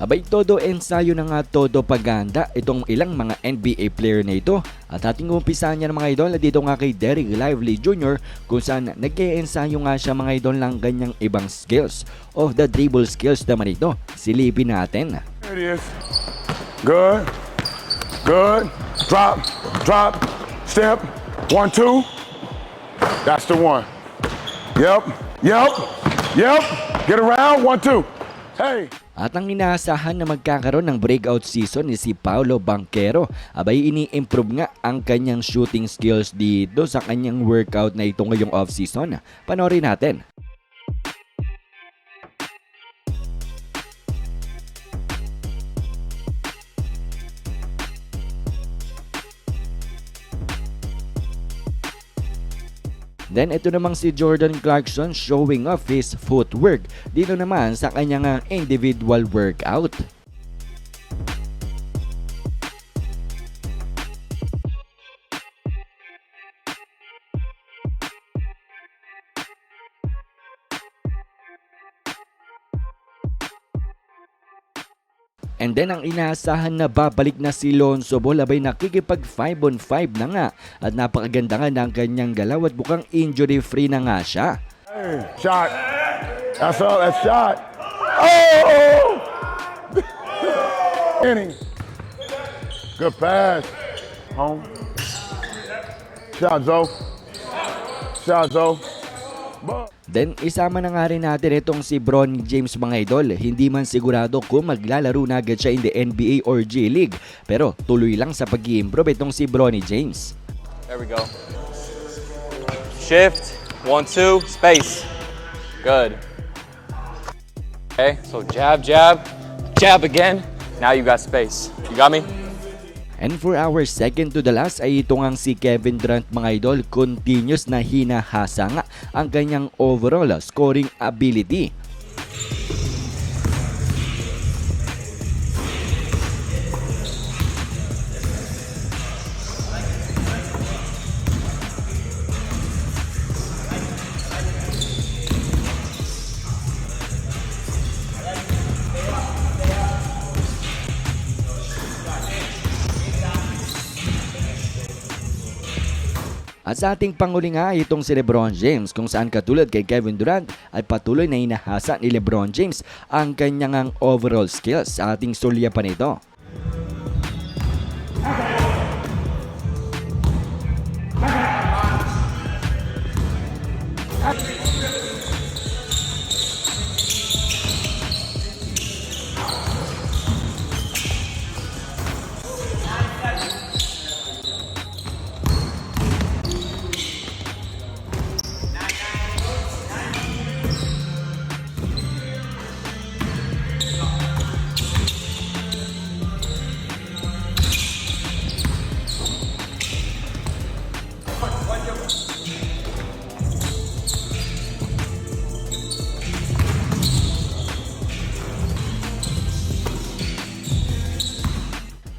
Abay todo ensayo na nga todo paganda itong ilang mga NBA player na ito at ating umpisahan niya mga idol na dito nga kay Derek Lively Jr. kung saan nag-ensayo nga siya mga idol ng ganyang ibang skills of the dribble skills naman ito. Silipin natin. There it is. Good. Good. Drop. Drop. Step. One, two. That's the one. Yep. Yep. Yep. Get around. One, two. Hey. At ang inaasahan na magkakaroon ng breakout season ni si Paulo Banquero. Abay ini-improve nga ang kanyang shooting skills dito sa kanyang workout na ito ngayong off-season. Panorin natin. Then ito namang si Jordan Clarkson showing off his footwork dito naman sa kanyang ah, individual workout. And then ang inaasahan na babalik na si Lonzo Ball abay nakikipag 5 on 5 na nga at napakaganda nga ng kanyang galaw at mukhang injury free na nga siya. Shot. That's all. That's shot. Oh! Good pass. Home. Shot, Zoe. Shot, Zoe. Then isama na nga rin natin itong si Bron James mga idol. Hindi man sigurado kung maglalaro na agad siya in the NBA or G League. Pero tuloy lang sa pag improve itong si Bronny James. There we go. Shift. One, two. Space. Good. Okay, so jab, jab, jab again. Now you got space. You got me? And for our second to the last ay ito ngang si Kevin Durant mga idol continuous na hinahasa nga ang kanyang overall scoring ability. At sa ating panghuli nga itong si Lebron James kung saan katulad kay Kevin Durant ay patuloy na hinahasa ni Lebron James ang kanyang ang overall skills sa ating sulya pa nito.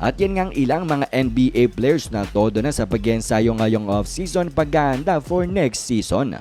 At yan ngang ilang mga NBA players na todo na sa pag-ensayo ngayong off-season paghahanda for next season.